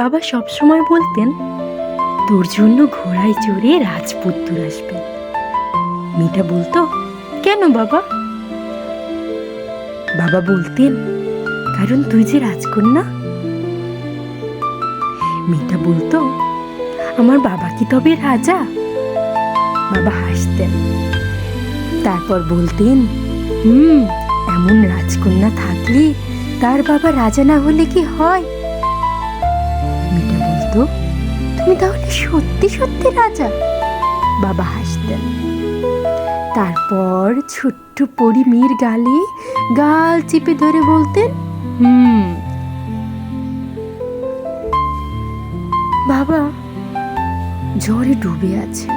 বাবা সবসময় বলতেন, তোর জন্য ঘোড়ায় চড়ে রাজপুত্তর আসবে। মেয়েটা বলতো, কেন বাবা? বাবা বলতেন, কারণ তুই যে রাজকন্যা? মেয়েটা বলতো, আমার বাবা কি তবে রাজা? বাবা হাসতেন, তারপর বলতেন, হুম, এমন রাজকন্যা থাকলে তার বাবা রাজা না হলে কি হয়? তুমি তাহলে সত্যি সত্যি রাজা? বাবা হাসতেন তারপর ছোট্ট পরি মেয়ের গালে গাল চিপে ধরে বলতেন, হুম। বাবা জ্বরে ডুবে আছে।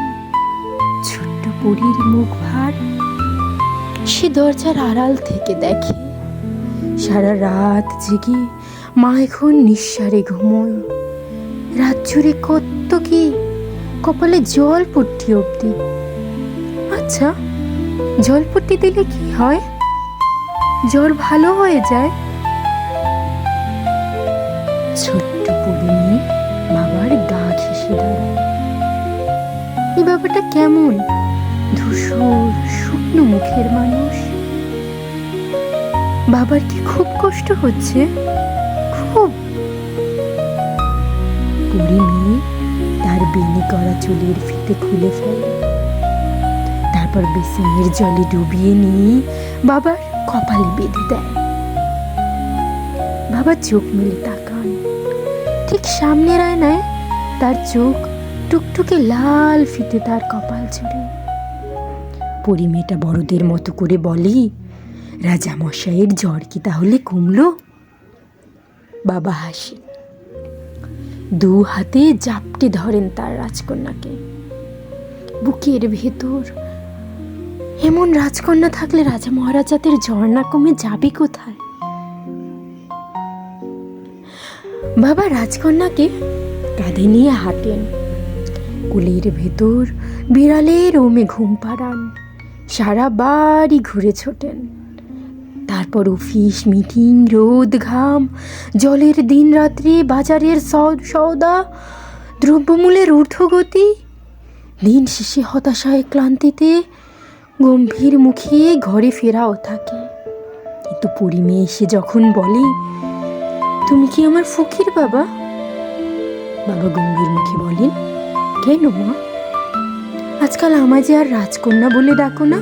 ছোট্ট পরীর মুখ ভার। সে দরজার আড়াল থেকে দেখে। সারা রাত জেগে মা এখন নিঃসারে ঘুমোয়। রাত জুড়ে কত কি কপালে জল পট্টি অবধি। আচ্ছা জল পট্টি দিলে কি হয়? জ্বর ভালো হয়ে যায়? ছোট্ট পরিণী বাবার গা ঘেসে দাঁড়ায় এই ব্যাপারটা কেমন? ধূসর, শুকনো মুখের মানুষ। বাবার কি খুব কষ্ট হচ্ছে? খুব। পরি মেয়ে তার বেনি করা চুলের ফিতে খুলে ফেলে। তারপর বেসিনের জলে ডুবিয়ে নিয়ে বাবার কপালে বেঁধে দেয়। বাবা চোখ মেলে তাকান। ঠিক সামনের আয়নায় তার চোখ টুকটুকে লাল ফিতে তার কপাল জুড়ে পরি মেয়েটা বড়দের মতো করে বলে রাজা মশাইয়ের জ্বর কি তাহলে কমলো? বাবা হাসি। দু হাতে জাপটে ধরেন তার রাজকন্যাকে। বুকের ভেতর এমন রাজকন্যা থাকলে রাজা মহারাজাদের ঝর্ণা কমে যাবে কোথায়? বাবা রাজকন্যাকে কাঁধে নিয়ে হাঁটেন। কুলের ভেতর বিড়ালের ওমে ঘুম পাড়ান। সারা বাড়ি ঘুরে ছোটেন। তারপর অফিস মিটিং, রোদ, ঘাম, জলের দিন রাত্রি, বাজারের সৌ- সওদা, দ্রব্যমূল্যের ঊর্ধ্বগতি, দিন শেষে হতাশায় ক্লান্তিতে গম্ভীর মুখে ঘরে ফেরাও থাকে। কিন্তু পরিমে এসে যখন বলে, তুমি কি আমার ফকির বাবা? বাবা গম্ভীর মুখে বলেন, কেন মা? আজকাল আমায় যে আর রাজকন্যা বলে ডাকো না।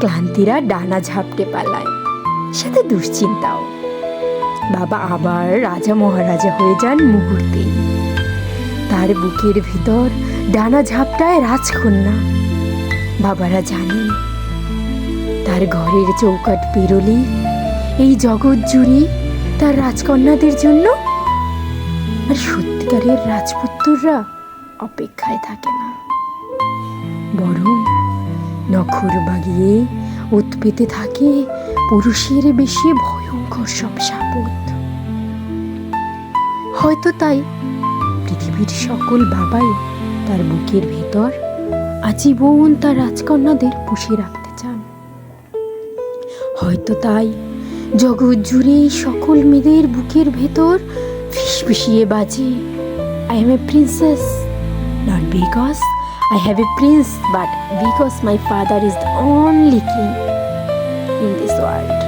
ক্লান্তিরা ডানা ঝাপটে পালায়। সাথে দুশ্চিন্তাও। বাবা আবার রাজা মহারাজা হয়ে যান মুহূর্তে। তার বুকের ভিতর ডানা ঝাপটায় রাজকন্যা। বাবারা জানেন, তার ঘরের চৌকাট পেরোলে এই জগৎ জুড়ে তার রাজকন্যাদের জন্য আর সত্যিকারের রাজপুত্ররা অপেক্ষায় থাকে না। বরং নখর বাগিয়ে ওত পেতে থাকে পুরুষের বেশি ভয়ঙ্কর সব সাপদ। হয়তো তাই পৃথিবীর সকল বাবাই তার বুকের ভেতর আজীবন তার রাজকন্যাদের পুষে রাখতে চান। হয়তো তাই জগৎ জুড়ে সকল মেয়েদের বুকের ভেতর ফিসফিসিয়ে বাজে I am a princess not because I have a prince, but because my father is the only king in this world.